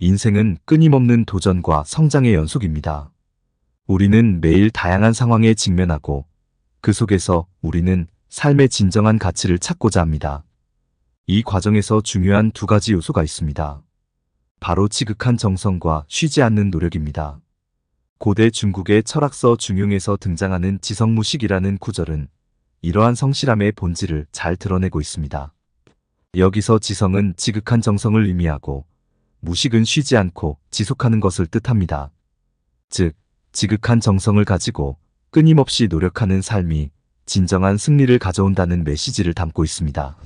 인생은 끊임없는 도전과 성장의 연속입니다. 우리는 매일 다양한 상황에 직면하고 그 속에서 우리는 삶의 진정한 가치를 찾고자 합니다. 이 과정에서 중요한 두 가지 요소가 있습니다. 바로 지극한 정성과 쉬지 않는 노력입니다. 고대 중국의 철학서 중용에서 등장하는 지성무식이라는 구절은 이러한 성실함의 본질을 잘 드러내고 있습니다. 여기서 지성은 지극한 정성을 의미하고 무식은 쉬지 않고 지속하는 것을 뜻합니다. 즉, 지극한 정성을 가지고 끊임없이 노력하는 삶이 진정한 승리를 가져온다는 메시지를 담고 있습니다.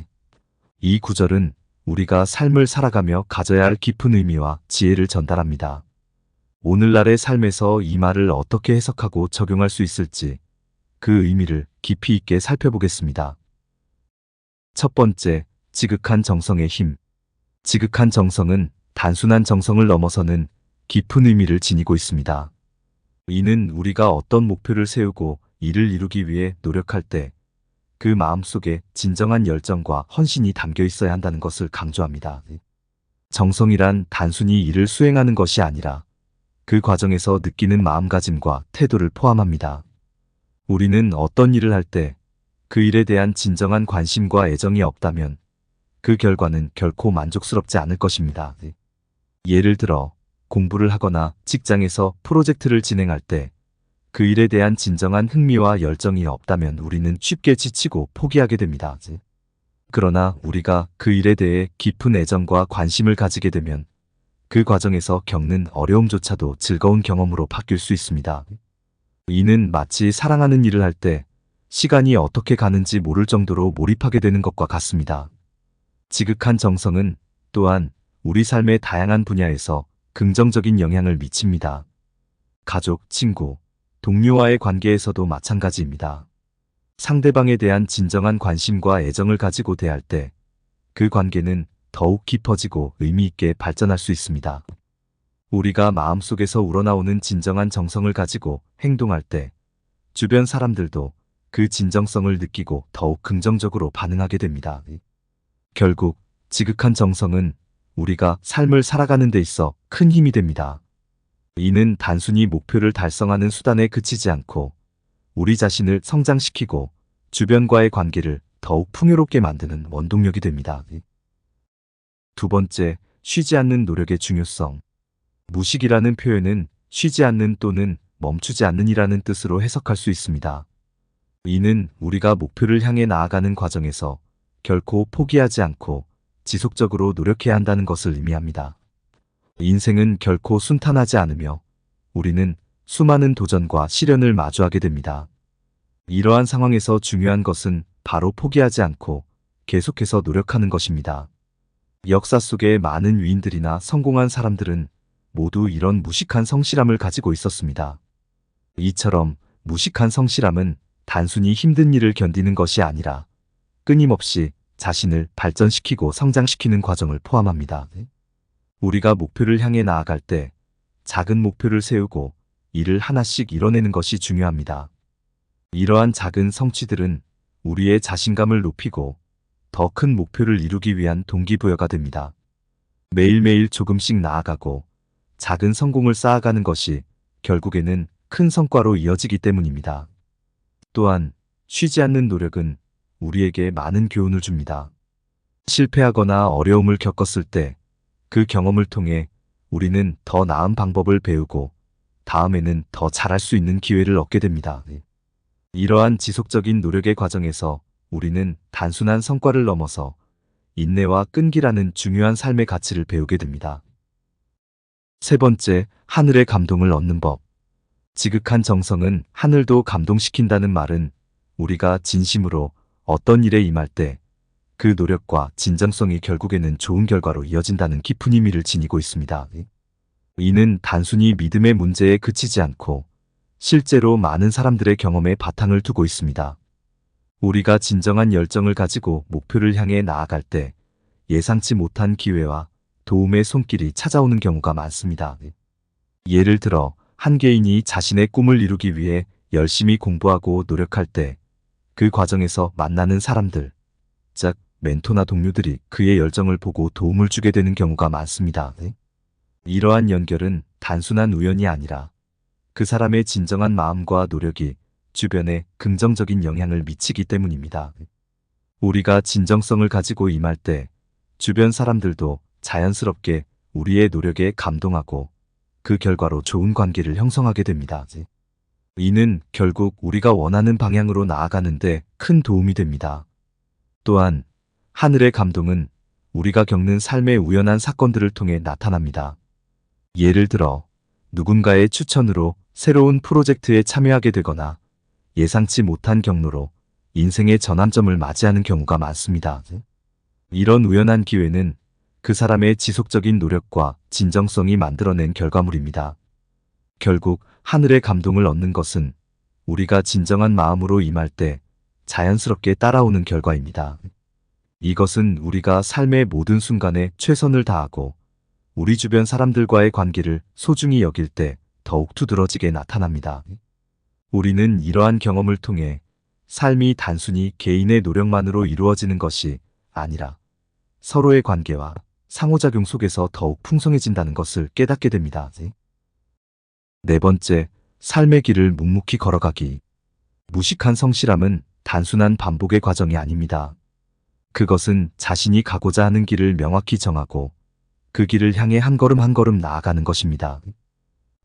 이 구절은 우리가 삶을 살아가며 가져야 할 깊은 의미와 지혜를 전달합니다. 오늘날의 삶에서 이 말을 어떻게 해석하고 적용할 수 있을지 그 의미를 깊이 있게 살펴보겠습니다. 첫 번째, 지극한 정성의 힘. 지극한 정성은 단순한 정성을 넘어서는 깊은 의미를 지니고 있습니다. 이는 우리가 어떤 목표를 세우고 이를 이루기 위해 노력할 때 그 마음속에 진정한 열정과 헌신이 담겨 있어야 한다는 것을 강조합니다. 정성이란 단순히 일을 수행하는 것이 아니라 그 과정에서 느끼는 마음가짐과 태도를 포함합니다. 우리는 어떤 일을 할 때 그 일에 대한 진정한 관심과 애정이 없다면 그 결과는 결코 만족스럽지 않을 것입니다. 예를 들어 공부를 하거나 직장에서 프로젝트를 진행할 때 그 일에 대한 진정한 흥미와 열정이 없다면 우리는 쉽게 지치고 포기하게 됩니다. 그러나 우리가 그 일에 대해 깊은 애정과 관심을 가지게 되면 그 과정에서 겪는 어려움조차도 즐거운 경험으로 바뀔 수 있습니다. 이는 마치 사랑하는 일을 할 때 시간이 어떻게 가는지 모를 정도로 몰입하게 되는 것과 같습니다. 지극한 정성은 또한 우리 삶의 다양한 분야에서 긍정적인 영향을 미칩니다. 가족, 친구, 동료와의 관계에서도 마찬가지입니다. 상대방에 대한 진정한 관심과 애정을 가지고 대할 때 그 관계는 더욱 깊어지고 의미 있게 발전할 수 있습니다. 우리가 마음속에서 우러나오는 진정한 정성을 가지고 행동할 때 주변 사람들도 그 진정성을 느끼고 더욱 긍정적으로 반응하게 됩니다. 결국 지극한 정성은 우리가 삶을 살아가는 데 있어 큰 힘이 됩니다. 이는 단순히 목표를 달성하는 수단에 그치지 않고 우리 자신을 성장시키고 주변과의 관계를 더욱 풍요롭게 만드는 원동력이 됩니다. 두 번째, 쉬지 않는 노력의 중요성. 무식이라는 표현은 쉬지 않는 또는 멈추지 않는 이라는 뜻으로 해석할 수 있습니다. 이는 우리가 목표를 향해 나아가는 과정에서 결코 포기하지 않고 지속적으로 노력해야 한다는 것을 의미합니다. 인생은 결코 순탄하지 않으며 우리는 수많은 도전과 시련을 마주하게 됩니다. 이러한 상황에서 중요한 것은 바로 포기하지 않고 계속해서 노력하는 것입니다. 역사 속의 많은 위인들이나 성공한 사람들은 모두 이런 무식한 성실함을 가지고 있었습니다. 이처럼 무식한 성실함은 단순히 힘든 일을 견디는 것이 아니라 끊임없이 자신을 발전시키고 성장시키는 과정을 포함합니다. 우리가 목표를 향해 나아갈 때 작은 목표를 세우고 일을 하나씩 이뤄내는 것이 중요합니다. 이러한 작은 성취들은 우리의 자신감을 높이고 더 큰 목표를 이루기 위한 동기부여가 됩니다. 매일매일 조금씩 나아가고 작은 성공을 쌓아가는 것이 결국에는 큰 성과로 이어지기 때문입니다. 또한 쉬지 않는 노력은 우리에게 많은 교훈을 줍니다. 실패하거나 어려움을 겪었을 때 그 경험을 통해 우리는 더 나은 방법을 배우고 다음에는 더 잘할 수 있는 기회를 얻게 됩니다. 이러한 지속적인 노력의 과정에서 우리는 단순한 성과를 넘어서 인내와 끈기라는 중요한 삶의 가치를 배우게 됩니다. 세 번째, 하늘의 감동을 얻는 법. 지극한 정성은 하늘도 감동시킨다는 말은 우리가 진심으로 어떤 일에 임할 때 그 노력과 진정성이 결국에는 좋은 결과로 이어진다는 깊은 의미를 지니고 있습니다. 이는 단순히 믿음의 문제에 그치지 않고 실제로 많은 사람들의 경험에 바탕을 두고 있습니다. 우리가 진정한 열정을 가지고 목표를 향해 나아갈 때 예상치 못한 기회와 도움의 손길이 찾아오는 경우가 많습니다. 예를 들어 한 개인이 자신의 꿈을 이루기 위해 열심히 공부하고 노력할 때 그 과정에서 만나는 사람들, 즉 멘토나 동료들이 그의 열정을 보고 도움을 주게 되는 경우가 많습니다. 이러한 연결은 단순한 우연이 아니라 그 사람의 진정한 마음과 노력이 주변에 긍정적인 영향을 미치기 때문입니다. 우리가 진정성을 가지고 임할 때 주변 사람들도 자연스럽게 우리의 노력에 감동하고 그 결과로 좋은 관계를 형성하게 됩니다. 이는 결국 우리가 원하는 방향으로 나아가는데 큰 도움이 됩니다. 또한 하늘의 감동은 우리가 겪는 삶의 우연한 사건들을 통해 나타납니다. 예를 들어 누군가의 추천으로 새로운 프로젝트에 참여하게 되거나 예상치 못한 경로로 인생의 전환점을 맞이하는 경우가 많습니다. 이런 우연한 기회는 그 사람의 지속적인 노력과 진정성이 만들어낸 결과물입니다. 결국 하늘의 감동을 얻는 것은 우리가 진정한 마음으로 임할 때 자연스럽게 따라오는 결과입니다. 이것은 우리가 삶의 모든 순간에 최선을 다하고 우리 주변 사람들과의 관계를 소중히 여길 때 더욱 두드러지게 나타납니다. 우리는 이러한 경험을 통해 삶이 단순히 개인의 노력만으로 이루어지는 것이 아니라 서로의 관계와 상호작용 속에서 더욱 풍성해진다는 것을 깨닫게 됩니다. 네 번째, 삶의 길을 묵묵히 걸어가기. 무식한 성실함은 단순한 반복의 과정이 아닙니다. 그것은 자신이 가고자 하는 길을 명확히 정하고 그 길을 향해 한 걸음 한 걸음 나아가는 것입니다.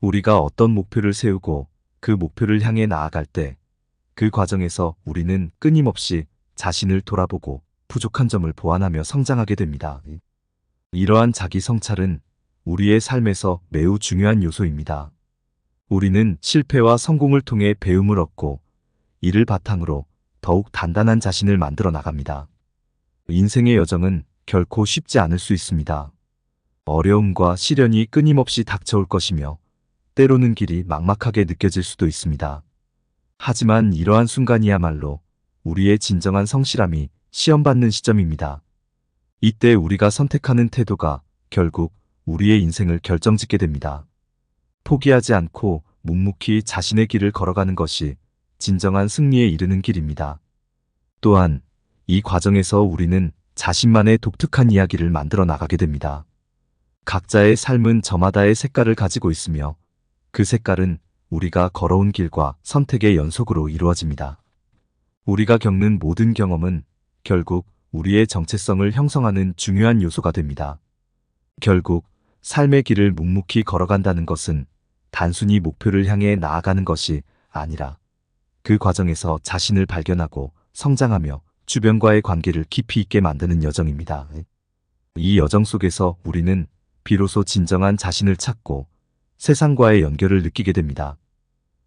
우리가 어떤 목표를 세우고 그 목표를 향해 나아갈 때 그 과정에서 우리는 끊임없이 자신을 돌아보고 부족한 점을 보완하며 성장하게 됩니다. 이러한 자기 성찰은 우리의 삶에서 매우 중요한 요소입니다. 우리는 실패와 성공을 통해 배움을 얻고 이를 바탕으로 더욱 단단한 자신을 만들어 나갑니다. 인생의 여정은 결코 쉽지 않을 수 있습니다. 어려움과 시련이 끊임없이 닥쳐올 것이며 때로는 길이 막막하게 느껴질 수도 있습니다. 하지만 이러한 순간이야말로 우리의 진정한 성실함이 시험받는 시점입니다. 이때 우리가 선택하는 태도가 결국 우리의 인생을 결정짓게 됩니다. 포기하지 않고 묵묵히 자신의 길을 걸어가는 것이 진정한 승리에 이르는 길입니다. 또한 이 과정에서 우리는 자신만의 독특한 이야기를 만들어 나가게 됩니다. 각자의 삶은 저마다의 색깔을 가지고 있으며 그 색깔은 우리가 걸어온 길과 선택의 연속으로 이루어집니다. 우리가 겪는 모든 경험은 결국 우리의 정체성을 형성하는 중요한 요소가 됩니다. 결국 삶의 길을 묵묵히 걸어간다는 것은 단순히 목표를 향해 나아가는 것이 아니라 그 과정에서 자신을 발견하고 성장하며 주변과의 관계를 깊이 있게 만드는 여정입니다. 이 여정 속에서 우리는 비로소 진정한 자신을 찾고 세상과의 연결을 느끼게 됩니다.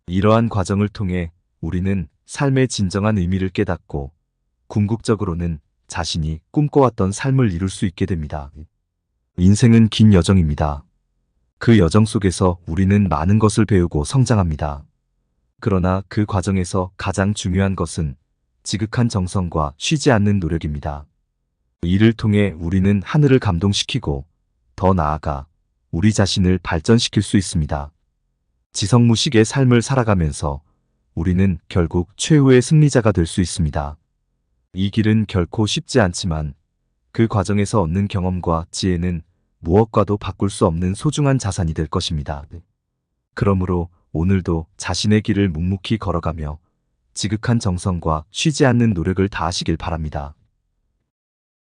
이러한 과정을 통해 우리는 삶의 진정한 의미를 깨닫고 궁극적으로는 자신이 꿈꿔왔던 삶을 이룰 수 있게 됩니다. 인생은 긴 여정입니다. 그 여정 속에서 우리는 많은 것을 배우고 성장합니다. 그러나 그 과정에서 가장 중요한 것은 지극한 정성과 쉬지 않는 노력입니다. 이를 통해 우리는 하늘을 감동시키고 더 나아가 우리 자신을 발전시킬 수 있습니다. 지성무식의 삶을 살아가면서 우리는 결국 최후의 승리자가 될 수 있습니다. 이 길은 결코 쉽지 않지만 그 과정에서 얻는 경험과 지혜는 무엇과도 바꿀 수 없는 소중한 자산이 될 것입니다. 그러므로 오늘도 자신의 길을 묵묵히 걸어가며 지극한 정성과 쉬지 않는 노력을 다하시길 바랍니다.